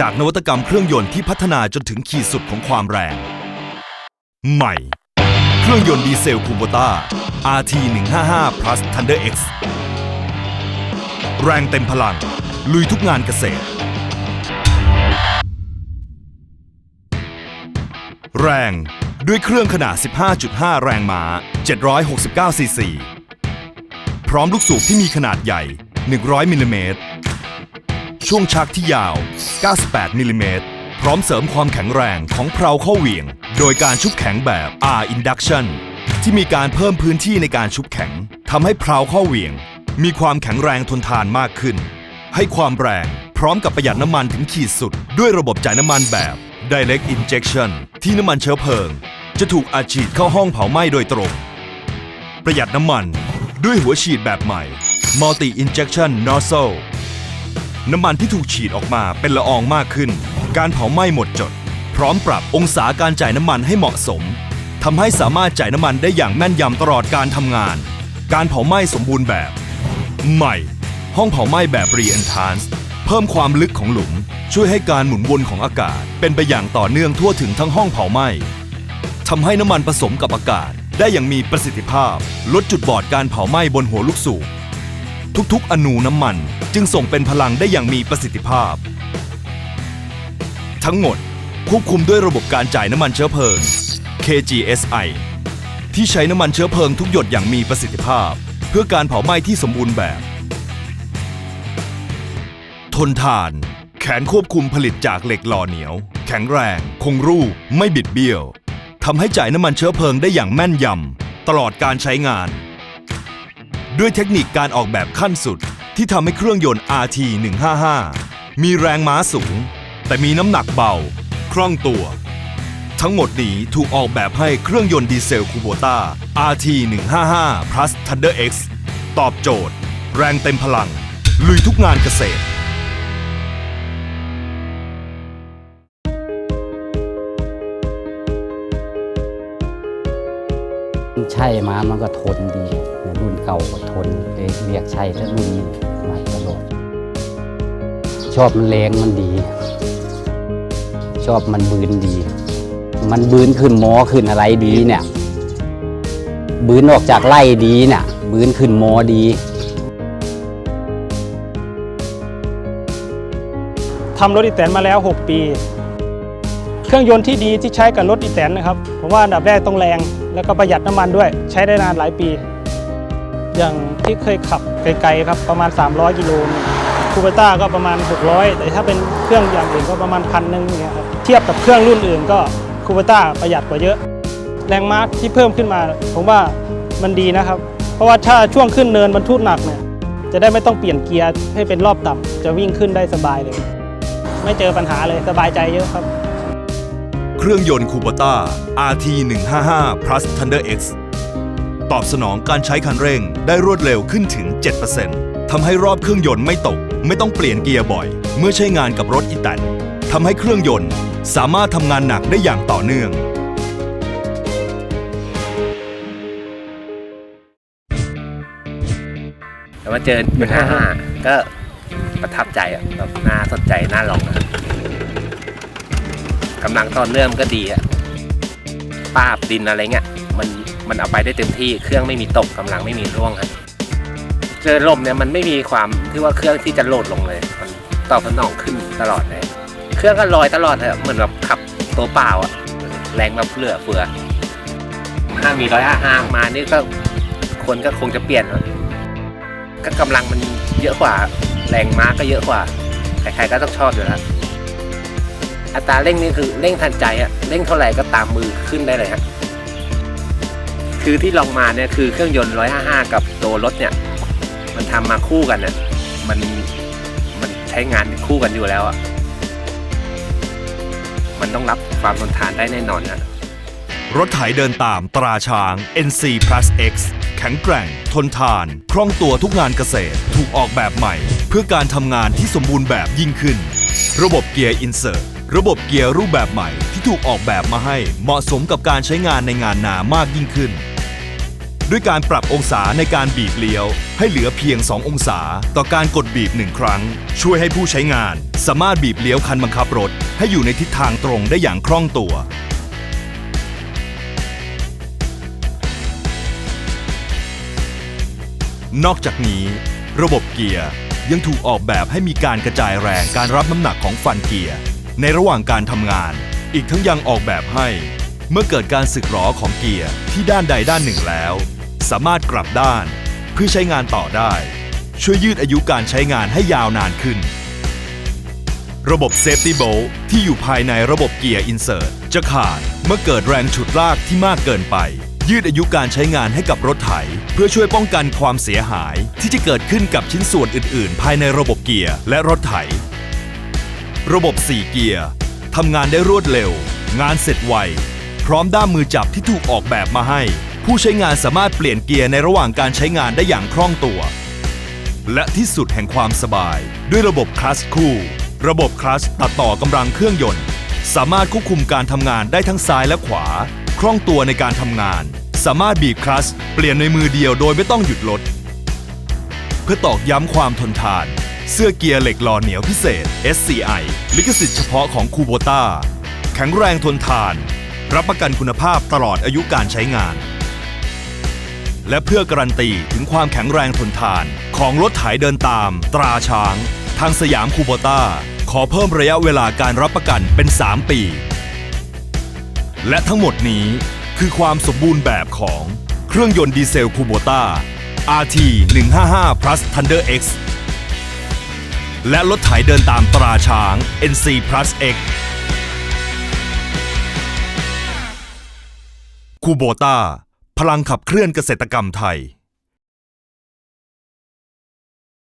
จากนวัตกรรมเครื่องยนต์ที่พัฒนาจนถึงขีดสุดของความแรง ใหม่ เครื่องยนต์ดีเซลคูโบต้า RT 155 plus Thunder X แรงเต็มพลัง ลุยทุกงานเกษตร แรงด้วยเครื่องขนาด 15.5 แรงม้า 769 ซีซี พร้อมลูกสูบที่มีขนาดใหญ่ 100 มิลลิเมตร ช่วงชักที่ยาว 98มิลลิเมตรพร้อมเสริมความแข็งแรงของเพลาเข้าเหวี่ยง โดยการชุบแข็งแบบ R induction ที่มีการเพิ่มพื้นที่ในการชุบแข็งทำให้เพลาเข้าเหวี่ยง มีความแข็งแรงทนทานมากขึ้น ให้ความแรงพร้อมกับประหยัดน้ำมันถึงขีดสุด ด้วยระบบจ่ายน้ำมันแบบ direct injection ที่น้ำมันเชื้อเพลิง จะถูกอัดฉีดเข้าห้องเผาไหม้โดยตรง ประหยัดน้ำมัน ด้วยหัวฉีดแบบใหม่ multi injection nozzle น้ำมันที่ถูกฉีดออกมาเป็นละอองมากขึ้น การเผาไหม้หมดจด พร้อมปรับองศาการจ่ายน้ำมันให้เหมาะสมทำให้สามารถจ่ายน้ำมันได้อย่างแม่นยำตลอดการทำงาน การเผาไหม้สมบูรณ์แบบ ใหม่ ห้องเผาไหม้แบบ re-enhance เพิ่มความลึกของหลุม ช่วยให้การหมุนวนของอากาศ เป็นไปอย่างต่อเนื่องทั่วถึงทั้งห้องเผาไหม้ทำให้น้ำมันผสมกับอากาศ ได้อย่างมีประสิทธิภาพ ลดจุดบอดการเผาไหม้บนหัวลูกสูบ ทุกๆ อนูน้ำมันจึงส่งเป็นพลังได้อย่างมีประสิทธิภาพ ทั้งหมดควบคุมด้วยระบบการจ่ายน้ำมันเชื้อเพลิง KGSI ที่ใช้น้ำมันเชื้อเพลิงทุกหยดอย่างมีประสิทธิภาพ เพื่อการเผาไหม้ที่สมบูรณ์แบบ ทนทาน แขนควบคุมผลิตจากเหล็กหล่อเหนียว แข็งแรง คงรูป ไม่บิดเบี้ยวทำให้จ่ายน้ำมันเชื้อเพลิงได้อย่างแม่นยำตลอดการใช้งาน ด้วยเทคนิคการออกแบบขั้นสุด ที่ทำให้เครื่องยนต์ RT 155 มีแรงม้าสูง แต่มีน้ำหนักเบา คล่องตัว ทั้งหมดนี้ถูกออกแบบให้เครื่องยนต์ดีเซลคูโบต้า RT 155 plus Thunder X ตอบโจทย์ แรงเต็มพลัง ลุยทุกงานเกษตรใช่มามันก็ทนดี รุ่นเก่าก็ทนเลยเรียกใช่แต่รุ่นนี้มาตลอด ชอบมันแรงมันดี ชอบมันบืนดี มันบืนขึ้นหมอขึ้นอะไรดีเนี่ย บืนออกจากไล่ดีเนี่ยบืนขึ้นหมอดีทำรถอีแตนมาแล้ว 6 ปี เครื่องยนต์ที่ดีที่ใช้กับรถอีแตนนะครับ ผมว่าอันดับแรกต้องแรง แล้วก็ประหยัดน้ำมันด้วย ใช้ได้นานหลายปี อย่างที่เคยขับไกลๆครับประมาณ 300 กิโลคูเปต้าก็ประมาณ 600 แต่ถ้าเป็นเครื่องอย่างอื่นก็ประมาณพันหนึ่งอย่างเงี้ยครับเทียบกับเครื่องรุ่นอื่นก็คูเปต้าประหยัดกว่าเยอะ แรงม้าที่เพิ่มขึ้นมา ผมว่ามันดีนะครับ เพราะว่าถ้าช่วงขึ้นเนินบรรทุกหนักเนี่ยจะได้ไม่ต้องเปลี่ยนเกียร์ให้เป็นรอบต่ำจะวิ่งขึ้นได้สบายเลย ไม่เจอปัญหาเลยสบายใจเยอะครับ เครื่องยนต์คูโบต้า RT 155 plus Thunder X ตอบสนองการใช้คันเร่งได้รวดเร็วขึ้นถึง 7%ทำให้รอบเครื่องยนต์ไม่ตก ไม่ต้องเปลี่ยนเกียร์บ่อย เมื่อใช้งานกับรถอีแตนทำให้เครื่องยนต์สามารถทำงานหนักได้อย่างต่อเนื่องแต่ว่าเจอเป็นห้าห้าก็ประทับใจอะแบบน่าสนใจน่าลองอะกำลังตอนเริ่มก็ดีอะป้าบดินอะไรเงี้ยมัน มันเอาไปได้เต็มที่เครื่องไม่มีตกกำลังไม่มีร่วงครับเจอลมเนี่ยมันไม่มีความที่ว่าเครื่องที่จะโหลดลงเลย มันตอบสนองขึ้นตลอดเลย เครื่องก็ลอยตลอดเลยเหมือนแบบขับตัวเปล่าอะแรงแบบเหลือเฟือถ้ามีร้อยห้ามานี่ก็คนก็คงจะเปลี่ยนอะก็กำลังมันเยอะกว่า แรงม้าก็เยอะกว่าใครๆก็ต้องชอบอยู่แล้วอัตราเร่งนี่คือเร่งทันใจอะเร่งเท่าไหร่ก็ตามมือขึ้นได้เลยฮะ คือที่ลองมาเนี่ยคือเครื่องยนต์ 155 กับตัวรถเนี่ย มันทำมาคู่กันเนี่ยมันมันใช้งานคู่กันอยู่แล้วอะมันต้องรับความทนทานได้แน่นอนนะรถไถเดินตามตราช้าง NC Plus X แข็งแกร่ง ทนทาน คล่องตัวทุกงานเกษตร ถูกออกแบบใหม่ เพื่อการทำงานที่สมบูรณ์แบบยิ่งขึ้น ระบบเกียร์อินเสิร์ตระบบเกียร์รูปแบบใหม่ที่ถูกออกแบบมาให้เหมาะสมกับการใช้งานในงานนามากยิ่งขึ้น ด้วยการปรับองศาในการบีบเลี้ยว ให้เหลือเพียง 2 องศา ต่อการกดบีบ 1 ครั้ง ช่วยให้ผู้ใช้งาน สามารถบีบเลี้ยวคันบังคับรถ ให้อยู่ในทิศทางตรงได้อย่างคล่องตัว นอกจากนี้ ระบบเกียร์ยังถูกออกแบบให้มีการกระจายแรงการรับน้ำหนักของฟันเกียร์ในระหว่างการทำงาน อีกทั้งยังออกแบบให้ เมื่อเกิดการสึกหรอของเกียร์ที่ด้านใดด้านหนึ่งแล้ว สามารถกลับด้านเพื่อใช้งานต่อได้ ช่วยยืดอายุการใช้งานให้ยาวนานขึ้น ระบบ Safety Bolt ที่อยู่ภายในระบบเกียร์ Insert จะขาดเมื่อเกิดแรงฉุดลากที่มากเกินไป ยืดอายุการใช้งานให้กับรถไถ เพื่อช่วยป้องกันความเสียหายที่จะเกิดขึ้นกับชิ้นส่วนอื่น ๆ ภายในระบบเกียร์และรถไถ ระบบ 4 เกียร์ทำงานได้รวดเร็ว งานเสร็จไว พร้อมด้ามมือจับที่ถูกออกแบบมาให้ ผู้ใช้งานสามารถเปลี่ยนเกียร์ในระหว่างการใช้งานได้อย่างคล่องตัว และที่สุดแห่งความสบาย ด้วยระบบคลัตช์คู่ ระบบคลัตช์ตัดต่อกำลังเครื่องยนต์ สามารถควบคุมการทำงานได้ทั้งซ้ายและขวา คล่องตัวในการทำงาน สามารถบีบคลัตช์เปลี่ยนในมือเดียวโดยไม่ต้องหยุดรถเพื่อตอกย้ำความทนทาน เสื้อเกียร์เหล็กหล่อเหนียวพิเศษ SCI ลิขสิทธิ์เฉพาะของคูโบต้าแข็งแรงทนทาน รับประกันคุณภาพตลอดอายุการใช้งาน และเพื่อการันตีถึงความแข็งแรงทนทานของรถไถเดินตาม ตราช้าง ทางสยามคูโบต้า ขอเพิ่มระยะเวลาการรับประกันเป็น 3 ปี และทั้งหมดนี้คือความสมบูรณ์แบบของเครื่องยนต์ดีเซลคูโบต้า RT 155 plus Thunder X และรถไถเดินตามตราช้าง NC plus X คูโบต้าพลังขับเคลื่อนเกษตรกรรมไทย